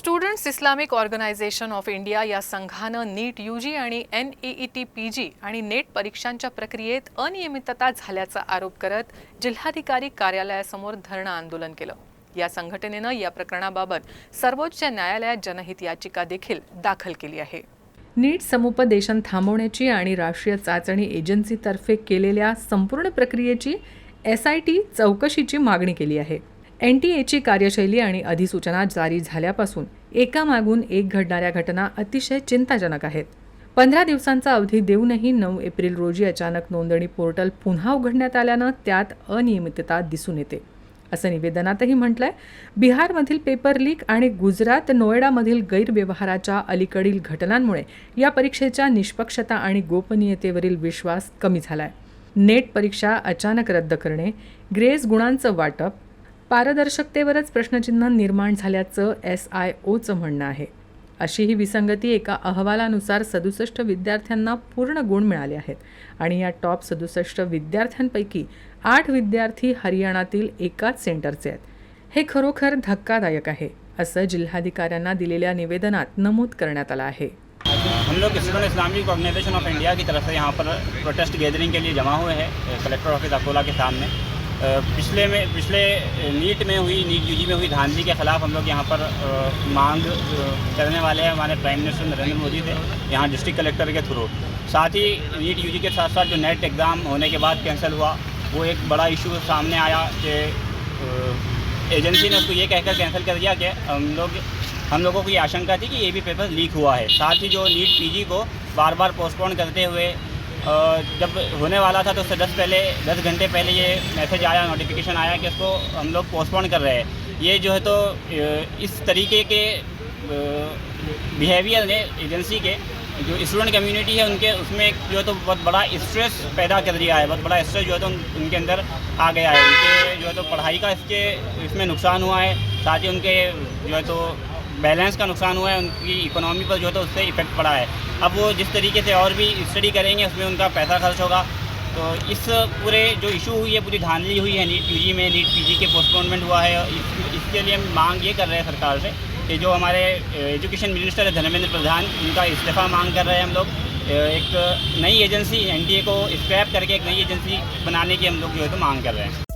Students Islamic Organisation of India या संघानं NEET U G आणि N E T P G आणि NET परीक्षांच्या प्रक्रियेत अनियमितता झाल्याचा आरोप करत जिल्हाधिकारी कार्यालयासमोर धरणं आंदोलन केलं. या संघटनेनं या प्रकरणाबाबत सर्वोच्च न्यायालयात जनहित याचिका देखील दाखल केली आहे. नीट समुपदेशन थांबवण्याची आणि राष्ट्रीय चाचणी एजन्सीतर्फे केलेल्या संपूर्ण प्रक्रियेची एस आय टी चौकशीची मागणी केली आहे. एन टी एची कार्यशैली आणि अधिसूचना जारी झाल्यापासून एकामागून एक घडणाऱ्या घटना अतिशय चिंताजनक आहेत. पंधरा दिवसांचा अवधी देऊनही नऊ एप्रिल रोजी अचानक नोंदणी पोर्टल पुन्हा उघडण्यात आल्यानं त्यात अनियमितता दिसून येते. असं निवेदनातही म्हटलंय बिहारमधील पेपर लीक आणि गुजरात नोएडामधील गैरव्यवहाराच्या अलीकडील घटनांमुळे या परीक्षेच्या निष्पक्षता आणि गोपनीयतेवरील विश्वास कमी झालाय. नेट परीक्षा अचानक रद्द करणे ग्रेस गुणांचं वाटप पारदर्शकतेवरच प्रश्नचिन्ह निर्माण झाल्याचं एस आय ओचं म्हणणं आहे. अशी ही विसंगती एका अहवालानुसार सदुसष्ट विद्यार्थ्यांना पूर्ण गुण मिळाले आहेत आणि या टॉप सदुसष्ट विद्यार्थ्यांपैकी आठ विद्यार्थी हरियाणातील एकाच सेंटरचे आहेत. हे खरोखर धक्कादायक आहे असं जिल्हाधिकाऱ्यांना दिलेल्या निवेदनात नमूद करण्यात आलं आहे. हम लोग Student Islamic Organisation of India की तरफ से यहाँ पर प्रोटेस्ट गैदरिंग के लिए जमा हुए हैं कलेक्टर ऑफिस अकोला के सामने। पिछले में, पिछले नीट में हुई, नीट यूजी में हुई धांधली के खिलाफ हम लोग यहाँ पर मांग करने वाले हैं हमारे प्राइम मिनिस्टर नरेंद्र मोदी से, यहाँ डिस्ट्रिक्ट कलेक्टर के थ्रू साथ ही नीट यूजी के साथ साथ जो नेट एग्ज़ाम होने के बाद कैंसिल हुआ, वो एक बड़ा इशू सामने आया कि एजेंसी ने उसको ये कहकर कैंसिल कर दिया कि हम लोग, हम लोगों को ये आशंका थी कि ये भी पेपर लीक हुआ है। साथ ही जो नीट पीजी को बार बार पोस्टपोन करते हुए जब होने वाला था तो उससे दस पहले दस घंटे पहले ये मैसेज आया नोटिफिकेशन आया कि इसको हम लोग पोस्टपोन कर रहे हैं। ये जो है तो इस तरीके के बिहेवियर ने एजेंसी के जो स्टूडेंट कम्युनिटी है उनके उसमें जो है तो बहुत बड़ा स्ट्रेस पैदा कर दिया है बहुत बड़ा स्ट्रेस जो है तो उन, उनके अंदर आ गया है। उनके जो है तो पढ़ाई का इसके इसमें नुकसान हुआ है साथ ही उनके जो है तो बैलेंस का नुकसान हुआ है उनकी इकोनॉमी पर जो है तो उससे इफ़ेक्ट पड़ा है। अब वो जिस तरीके से और भी स्टडी करेंगे उसमें उनका पैसा खर्च होगा। तो इस पूरे जो इशू हुई है पूरी धांधली हुई है नीट यूजी में नीट पीजी के पोस्टपोनमेंट हुआ है इस, इसके लिए हम मांग ये कर रहे हैं सरकार से कि जो हमारे एजुकेशन मिनिस्टर है धर्मेंद्र प्रधान उनका इस्तीफ़ा मांग कर रहे हैं हम लोग। एक नई एजेंसी एनडीए को स्क्रैप करके एक नई एजेंसी बनाने की हम लोग जो है तो मांग कर रहे हैं।